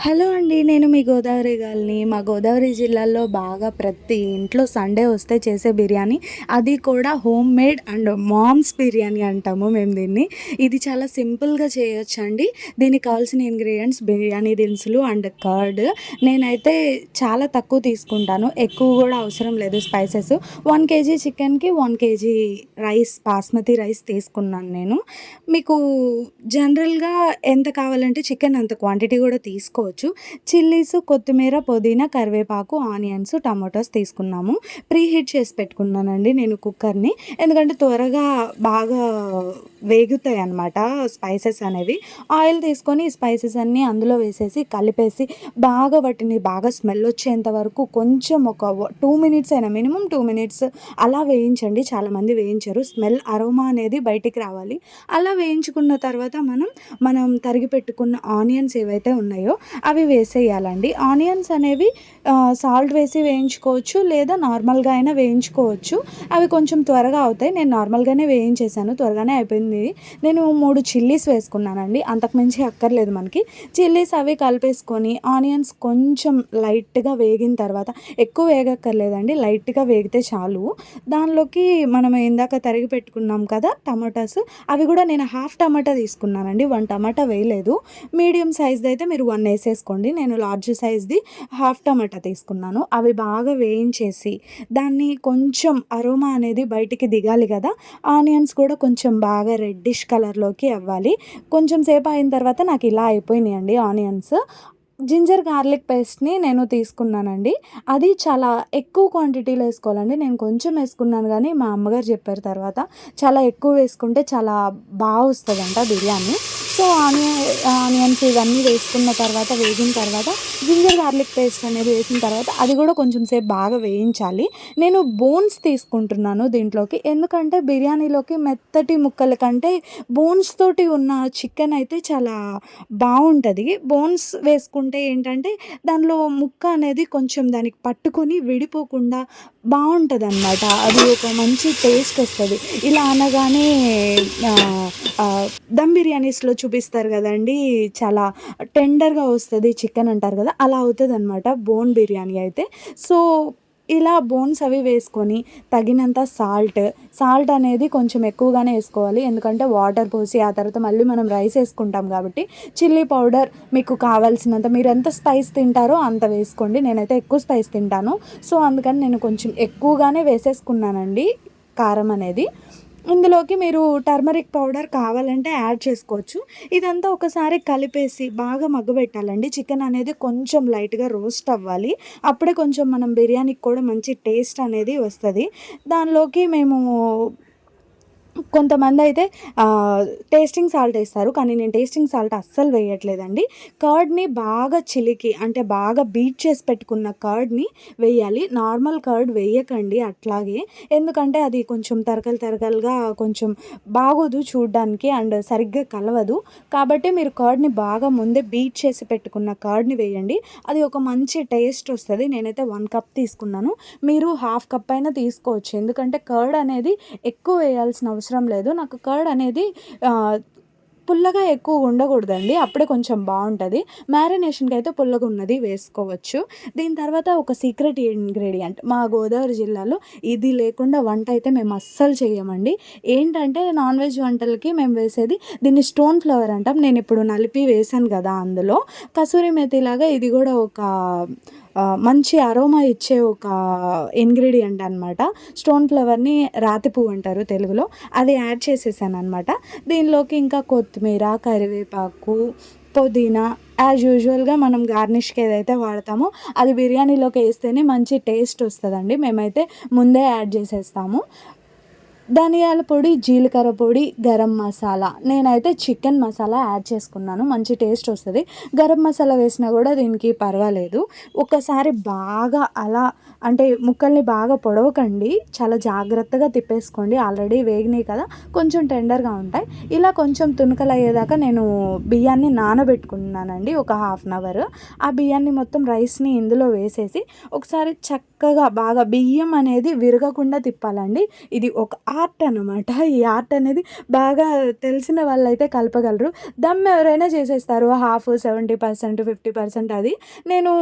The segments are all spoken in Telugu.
హలో అండి నేను మీ గోదావరి గాలిని. మా గోదావరి జిల్లాలో బాగా ప్రతి ఇంట్లో సండే వస్తే చేసే బిర్యానీ. అది కూడా home made and mom's biryani అంటాము మేము దీన్ని. ఇది చాలా సింపుల్గా చేయొచ్చు అండి దీనికి కావాల్సిన ఇంగ్రీడియంట్స్ బిర్యానీ దినుసులు అండ్ కర్డ్. నేనైతే చాలా తక్కువ తీసుకుంటాను. ఎక్కువ కూడా అవసరం లేదు స్పైసెస్. వన్ కేజీ చికెన్కి one KG rice basmati rice తీసుకున్నాను నేను. మీకు జనరల్గా ఎంత కావాలంటే చికెన్ అంత క్వాంటిటీ కూడా తీసుకోవచ్చు. చిల్లీస్ కొత్తిమీర పుదీనా కరివేపాకు ఆనియన్స్ టమాటోస్ తీసుకున్నాము. ప్రీ హీట్ చేసి పెట్టుకున్నానండి నేను కుక్కర్ని. ఎందుకంటే త్వరగా బాగా వేగుతాయి అన్నమాట స్పైసెస్ అనేవి. ఆయిల్ తీసుకొని స్పైసెస్ అన్నీ అందులో వేసేసి కలిపేసి బాగా వాటిని బాగా స్మెల్ వచ్చేంత వరకు కొంచెం ఒక టూ మినిట్స్ అయినా మినిమం టూ మినిట్స్ అలా వేయించండి. చాలామంది వేయించరు. స్మెల్ అరోమా అనేది బయటికి రావాలి. అలా వేయించుకున్న తర్వాత మనం మనం తరిగి పెట్టుకున్న ఆనియన్స్ ఏవైతే ఉన్నాయో అవి వేసేయాలండి. ఆనియన్స్ అనేవి సాల్ట్ వేసి వేయించుకోవచ్చు లేదా నార్మల్గా అయినా వేయించుకోవచ్చు. అవి కొంచెం త్వరగా అవుతాయి. నేను నార్మల్గానే వేయించేసాను. త్వరగానే అయిపోయింది. నేను మూడు చిల్లీస్ వేసుకున్నానండి. అంతకుమించి అక్కర్లేదు మనకి. చిల్లీస్ అవి కలిపేసుకొని ఆనియన్స్ కొంచెం లైట్గా వేగిన తర్వాత ఎక్కువ వేగక్కర్లేదండి. లైట్గా వేగితే చాలు. దానిలోకి మనం ఇందాక తరిగి పెట్టుకున్నాం కదా టమాటాస్ అవి కూడా నేను హాఫ్ టమాటా తీసుకున్నానండి. వన్ టమాటా వేయలేదు. మీడియం సైజ్ది అయితే మీరు వన్ వేసేసుకోండి నేను లార్జ్ సైజ్ది హాఫ్ టమాటా తీసుకున్నాను. అవి బాగా వేయించేసి దాన్ని కొంచెం అరోమా అనేది బయటికి దిగాలి కదా. ఆనియన్స్ కూడా కొంచెం బాగా రెడ్డిష్ కలర్లోకి అవ్వాలి. కొంచెం సేపు అయిన తర్వాత నాకు ఇలా అయిపోయినాయండి ఆనియన్స్. జింజర్ గార్లిక్ పేస్ట్ని నేను తీసుకున్నానండి. అది చాలా ఎక్కువ క్వాంటిటీలో వేసుకోవాలండి. నేను కొంచెం వేసుకున్నాను కానీ మా అమ్మగారు చెప్పారు తర్వాత చాలా ఎక్కువ వేసుకుంటే చాలా బాగా వస్తుందంట బిర్యానీ. సో ఆనియన్ ఆనియన్స్ ఇవన్నీ వేసుకున్న తర్వాత వేగిన తర్వాత జింజర్ గార్లిక్ పేస్ట్ అనేది వేసిన తర్వాత అది కూడా కొంచెం సేపు బాగా వేయించాలి. నేను బోన్స్ తీసుకుంటున్నాను దీంట్లోకి. ఎందుకంటే బిర్యానీలోకి మెత్తటి ముక్కల కంటే బోన్స్ తోటి ఉన్న చికెన్ అయితే చాలా బాగుంటుంది. బోన్స్ వేసుకుంటే ఏంటంటే దానిలో ముక్క అనేది కొంచెం దానికి పట్టుకొని విడిపోకుండా బాగుంటుంది అనమాట అది ఒక మంచి టేస్ట్ వస్తుంది. ఇలా అనగానే దమ్ బిర్యానీస్లో చూపిస్తారు కదండి. చాలా టెండర్గా వస్తుంది చికెన్ అంటారు కదా అలా అవుతుంది అనమాట బోన్ బిర్యానీ అయితే. సో ఇలా బోన్స్ అవి వేసుకొని తగినంత సాల్ట్ సాల్ట్ అనేది కొంచెం ఎక్కువగానే వేసుకోవాలి. ఎందుకంటే వాటర్ పోసి ఆ తర్వాత మళ్ళీ మనం రైస్ వేసుకుంటాం కాబట్టి చిల్లీ పౌడర్ మీకు కావాల్సినంత మీరు ఎంత స్పైస్ తింటారో అంత వేసుకోండి. నేనైతే ఎక్కువ స్పైస్ తింటాను. సో అందుకని నేను కొంచెం ఎక్కువగానే వేసేసుకున్నానండి కారం అనేది. ఇందులోకి మీరు టర్మరిక్ పౌడర్ కావాలంటే యాడ్ చేసుకోవచ్చు. ఇదంతా ఒకసారి కలిపేసి బాగా మగ్గబెట్టాలండి. చికెన్ అనేది కొంచెం లైట్గా రోస్ట్ అవ్వాలి. అప్పుడే కొంచెం మనం బిర్యానీకి కూడా మంచి టేస్ట్ అనేది వస్తుంది. దానిలోకి మేము కొంతమంది అయితే టేస్టింగ్ సాల్ట్ వేస్తారు. కానీ నేను టేస్టింగ్ సాల్ట్ అస్సలు వేయట్లేదండి. కర్డ్ని బాగా చిలికి అంటే బాగా బీట్ చేసి పెట్టుకున్న కర్డ్ని వేయాలి. నార్మల్ కర్డ్ వేయకండి అట్లాగే. ఎందుకంటే అది కొంచెం తరకలు తరకలుగా కొంచెం బాగోదు చూడడానికి అండ్ సరిగ్గా కలవదు. కాబట్టి మీరు కర్డ్ని బాగా ముందే బీట్ చేసి పెట్టుకున్న కర్డ్ని వేయండి. అది ఒక మంచి టేస్ట్ వస్తుంది. నేనైతే వన్ కప్ తీసుకున్నాను. మీరు హాఫ్ కప్ అయినా తీసుకోవచ్చు. ఎందుకంటే కర్డ్ అనేది ఎక్కువ వేయాల్సిన అవసరం అవసరం లేదు. నాకు కర్డ్ అనేది పుల్లగా ఎక్కువ ఉండకూడదండి. అప్పుడే కొంచెం బాగుంటుంది. మ్యారినేషన్కి అయితే పుల్లగా ఉన్నది వేసుకోవచ్చు. దీని తర్వాత ఒక సీక్రెట్ ఇంగ్రీడియంట్ మా గోదావరి జిల్లాలో ఇది లేకుండా వంట అయితే మేము అస్సలు చేయమండి ఏంటంటే నాన్ వెజ్ వంటలకి మేము వేసేది దీన్ని స్టోన్ ఫ్లవర్ అంటాం. నేను ఇప్పుడు నలిపి వేసాను కదా అందులో. కసూరి మేతిలాగా ఇది కూడా ఒక మంచి అరోమా ఇచ్చే ఒక ఇంగ్రీడియంట్ అనమాట స్టోన్ ఫ్లవర్ని రాతి పువ్వు అంటారు తెలుగులో. అది యాడ్ చేసేసాను అనమాట దీనిలోకి ఇంకా కొత్తిమీర కరివేపాకు పుదీనా యాజ్ యూజువల్గా మనం గార్నిష్కి ఏదైతే వాడతామో అది బిర్యానీలోకి వేస్తేనే మంచి టేస్ట్ వస్తుందండి. మేమైతే ముందే యాడ్ చేసేస్తాము. ధనియాల పొడి జీలకర్ర పొడి గరం మసాలా. నేనైతే చికెన్ మసాలా యాడ్ చేసుకున్నాను. మంచి టేస్ట్ వస్తుంది. గరం మసాలా వేసినా కూడా దీనికి పర్వాలేదు. ఒకసారి బాగా అలా అంటే ముక్కల్ని బాగా పొడవకండి. చాలా జాగ్రత్తగా తిప్పేసుకోండి. ఆల్రెడీ వేగినాయి కదా. కొంచెం టెండర్గా ఉంటాయి. ఇలా కొంచెం తునకలు అయ్యేదాకా నేను బియ్యాన్ని నానబెట్టుకున్నానండి. ఒక హాఫ్ అన్ అవర్. ఆ బియ్యాన్ని మొత్తం రైస్ని ఇందులో వేసేసి ఒకసారి చక్క చక్కగా బాగా బియ్యం అనేది విరగకుండా తిప్పాలండి. ఇది ఒక ఆర్ట్ అనమాట ఈ ఆర్ట్ అనేది బాగా తెలిసిన వాళ్ళైతే కలపగలరు. దమ్ ఎవరైనా చేసేస్తారు. Half seventy percent fifty percent అది. నేను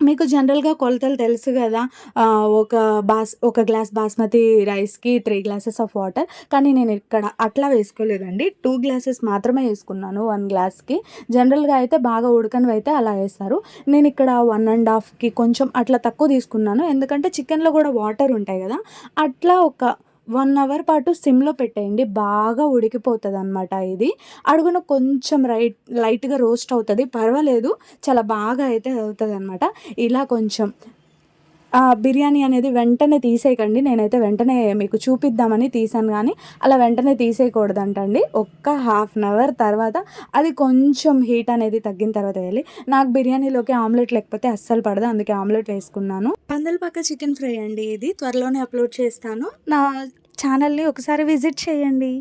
మీకు జనరల్‌గా కొలతలు తెలుసు కదా ఒక బాస్ ఒక గ్లాస్ బాస్మతి రైస్‌కి త్రీ గ్లాసెస్ ఆఫ్ వాటర్. కానీ నేను ఇక్కడ అట్లా వేసుకోలేదండి. టూ గ్లాసెస్ మాత్రమే వేసుకున్నాను వన్ గ్లాస్‌కి. జనరల్‌గా అయితే బాగా ఉడకనివైతే అలా వేస్తారు నేను ఇక్కడ వన్ అండ్ హాఫ్కి కొంచెం అట్లా తక్కువ తీసుకున్నాను. ఎందుకంటే చికెన్‌లో కూడా వాటర్ ఉంటాయి కదా అట్లా ఒక వన్ అవర్ పాటు సిమ్‌లో పెట్టేయండి. బాగా ఉడికిపోతుంది అనమాట ఇది. అడుగున కొంచెం రైట్ లైట్‌గా రోస్ట్ అవుతుంది పర్వాలేదు. చాలా బాగా అయితే అవుతుంది అనమాట ఇలా కొంచెం బిర్యానీ అనేది వెంటనే తీసేయకండి. నేనైతే వెంటనే మీకు చూపిద్దామని తీసాను కానీ అలా వెంటనే తీసేయకూడదంటండి. ఒక్క హాఫ్ అన్ అవర్ తర్వాత అది కొంచెం హీట్ అనేది తగ్గిన తర్వాత వేయాలి. నాకు బిర్యానీలోకి ఆమ్లెట్ లేకపోతే అస్సలు పడదు. అందుకే ఆమ్లెట్ వేసుకున్నాను. పందలపాక చికెన్ ఫ్రై అండి ఇది. త్వరలోనే అప్‌లోడ్ చేస్తాను. నా ఛానల్‌ని ఒకసారి విజిట్ చేయండి.